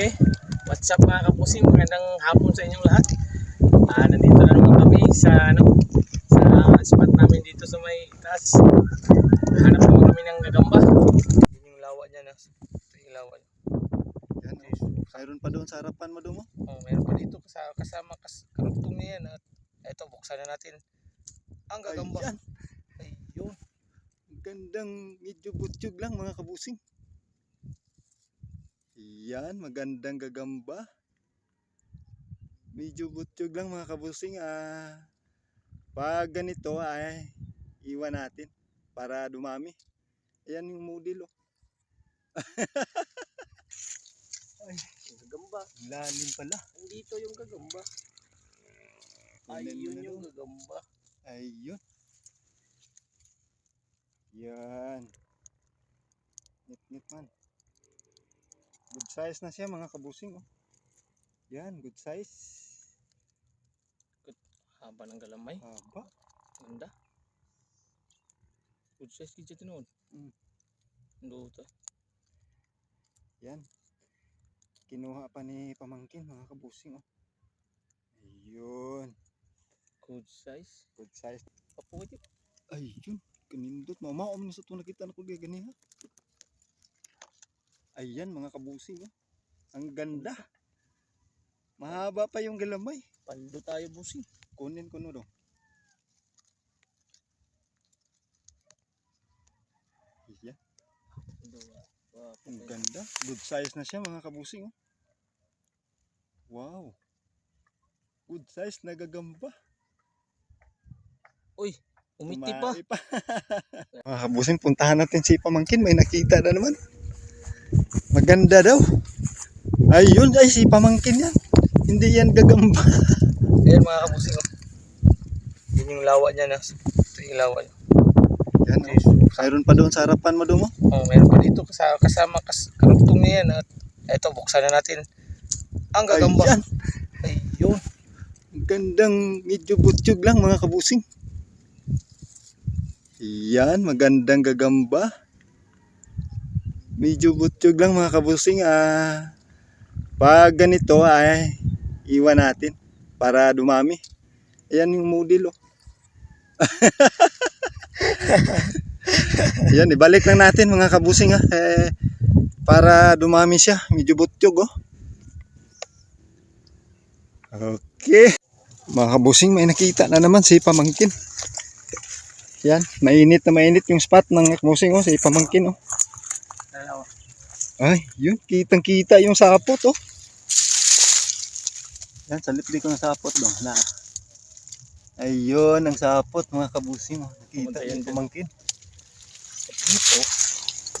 Okay, what's up mga kapusing? Magandang hapon sa inyong lahat. Ah, nandito na naman kami sa ano sa spot namin dito sa may taas. Hanap naman kami ng gagamba. Yun yung lawa niya na. Ito yung lawa niya. Yan. Mayroon pa doon sa harapan mo doon mo. Oh, mayroon pa dito kasama, kasama kas, karugtong niya yan. At ito, buksan na natin. Ang gagamba. Ayan. Ayun. Ang Gandang medyo butsyog lang mga kabusing. Yan, magandang gagamba. Medyo butsyog lang mga kabusing. Ah, pag ganito ay iwan natin para dumami. Ayan yung model oh. Ay, yung gagamba. Lalim pala. Andito yung gagamba. Ayun na yung gagamba. Ayun. Yan. Nit-nit man. Good size na siya mga kabusing. Oh. Yan, good size. Haba ng galamay. Haba. Ganda. Good size kita tinuod. Mm. Luta. Yan. Kinuha pa ni pamangkin mga kabusing. Oh. Ayun. Good size. Good size. Papuwit yun. Ayun. Kanindot. Mamaom na sa ito nakita na ko di ganiha. Ayan mga kabusing. Oh. Ang ganda. Mahaba pa yung galamay. Paldo tayo busi. Kunin ko no do. Iya, ang ganda. Good size na siya mga kabusing. Oh. Wow. Good size na gagamba. Umiti pa. Pa. mga kabusing, puntahan natin si Pamangkin. May nakita na naman. Maganda daw. Ayun, ay si Pamangkin yan. Hindi yan gagamba. Ayan mga kabusing. Oh. Yun yung lawa niya na. Ito yung lawa niya. Yan, oh. Mayroon pa doon sa harapan mo doon. oh. Oh, meron pa dito kasama, kasama kas, karugtong niya yan. At ito, buksan na natin. Ang gagamba. Ayan. Ayun. Ang Gandang medyo butsyog lang mga kabusing. Yan, magandang gagamba. Medyo butsyog lang mga kabusing. Ah, pag ganito ay iwan natin para dumami. Ayan yung model oh. Yan, ibalik lang natin mga kabusing ah. Eh, para dumami siya. Medyo butsyog oh. Okay. Mga kabusing, may nakita na naman si Pamangkin. Yan, mainit na mainit yung spot ng kabusing oh, si Pamangkin oh. Dalawa. Ay, yun, kitang kita yung sapot oh. Yan, sa lipdi ko ng sapot dong. Na. Ayun, ang sapot mga kabusing oh. Pumunta Nakita yung dyan. Pamangkin. Dito,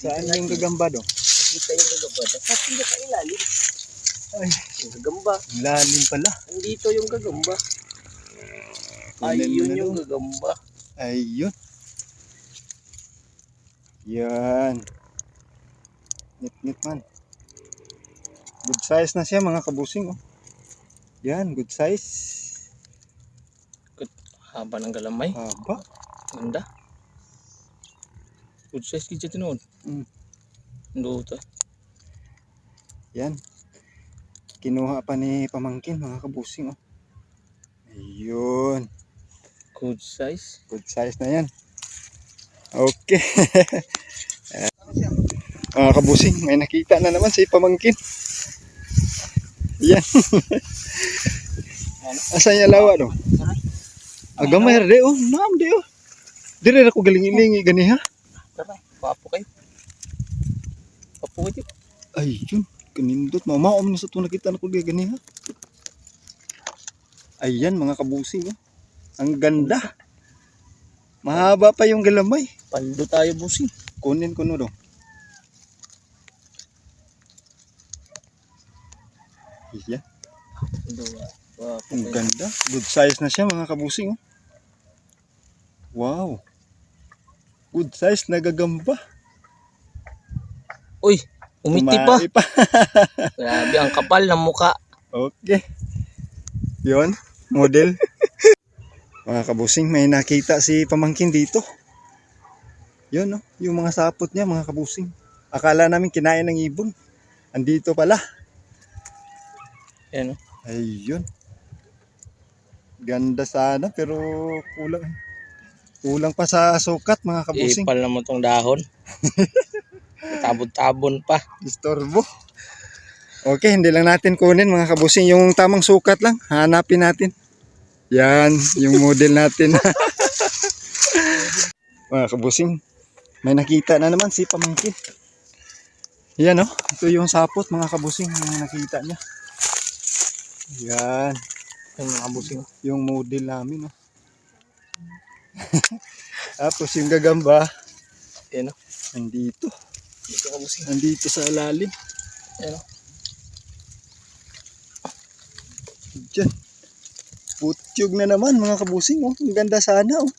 Saan yung gagamba do? nakita yung gagamba. Dapat hindi ka ilalim. Ay, Yung gagamba. lalim pala. Andito yung gagamba. Mo Ayun yung gagamba. Ayun. Yan. Nit-nit man. Good size na siya mga kabusing. Oh. Yan, good size. Haba ng galamay. Haba. Ganda. Good size kita tinuod. Mm. Luta. Yan. Kinuha pa ni pamangkin mga kabusing. Oh. Ayun. Good size. Good size na yan. Okay. Mga kabusing, may nakita na naman si pamangkin. Yan. Asa niya lawa do? Agamay de oh, naam de oh. Dire ra ko galing-ilingi gani ha. Tara, papo kayo. Papuwit yun. Ay, yun. Kanindot. Mamaom na sa ito nakita na ko gani ha. Ayan mga kabusing oh. Ang ganda. Mahaba pa yung galamay. Paldo tayo busi. Kunin ko no do. Iya, Dua. Papo ang kayo. ganda. Good size na siya mga kabusing. oh. Wow. Good size na gagamba. Uy, umiti pa. Pa. Grabe, ang kapal ng muka. Okay. Yon, model. mga kabusing, may nakita si pamangkin dito. Yun, no? yung mga sapot niya, mga kabusing. Akala namin kinain ng ibon. Andito pala. Yan, oh. Ayun. Ganda sana pero kulang. Kulang pa sa sukat mga kabusing. Ipal naman tong dahon. Tabon-tabon pa. Istorbo. Okay, hindi lang natin kunin mga kabusing. Yung tamang sukat lang, hanapin natin. Yan, yung model natin. mga kabusing, may nakita na naman si Pamangkin. Yan oh, ito yung sapot mga kabusing, yung nakita niya. Yan, Yung mga busing. yung model namin oh. Tapos yung gagamba, Yan, oh. nandito. Dito ka busing. Nandito sa ilalim. Yan, oh. Diyan. Putyog na naman mga kabusing. Oh. Ang ganda sana. Oh.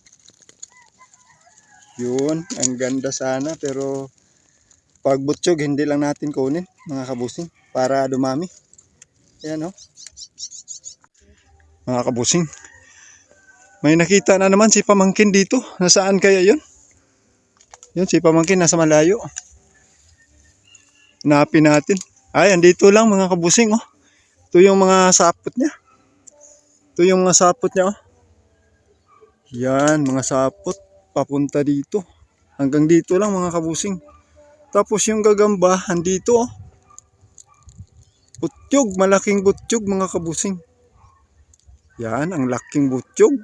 Yun. Ang ganda sana. Pero pag butsyog, hindi lang natin kunin mga kabusing. Para dumami. Yan oh. Mga kabusing. May nakita na naman si Pamangkin dito. Nasaan kaya yun? Yun si Pamangkin nasa malayo. Napin natin. Ay, andito lang mga kabusing oh. Ito yung mga sapot niya. Ito yung mga sapot niya. Oh. Yan, mga sapot. Papunta dito. Hanggang dito lang mga kabusing. Tapos yung gagamba, andito. Oh. Butyog, malaking butyog mga kabusing. Yan, ang laking butyog.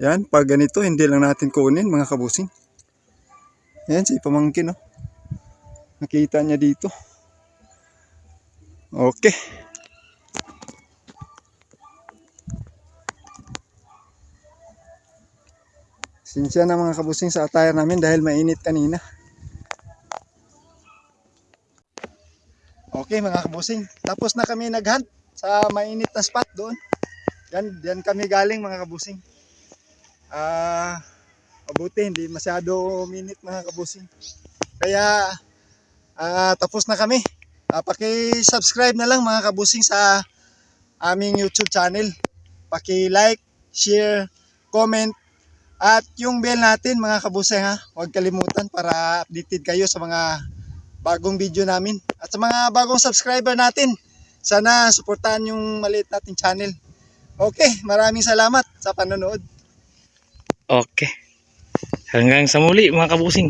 Yan, pag ganito, hindi lang natin kunin mga kabusing. Yan, si pamangkin. Oh. Nakita niya dito. Okay. Sinsya na mga kabusing sa attire namin dahil mainit kanina. Okay mga kabusing, tapos na kami naghunt sa mainit na spot doon. Yan, yan kami galing mga kabusing. Ah, mabuti hindi masyado minute mga kabusing. Kaya ah, tapos na kami. Ah, paki-subscribe na lang mga kabusing sa aming YouTube channel. Paki-like, share, comment at yung bell natin mga kabusing ha. Huwag kalimutan para updated kayo sa mga bagong video namin. At sa mga bagong subscriber natin, sana suportahan yung maliit nating channel. Okay, maraming salamat sa panonood. Okay. Hanggang sa muli mga kabusing.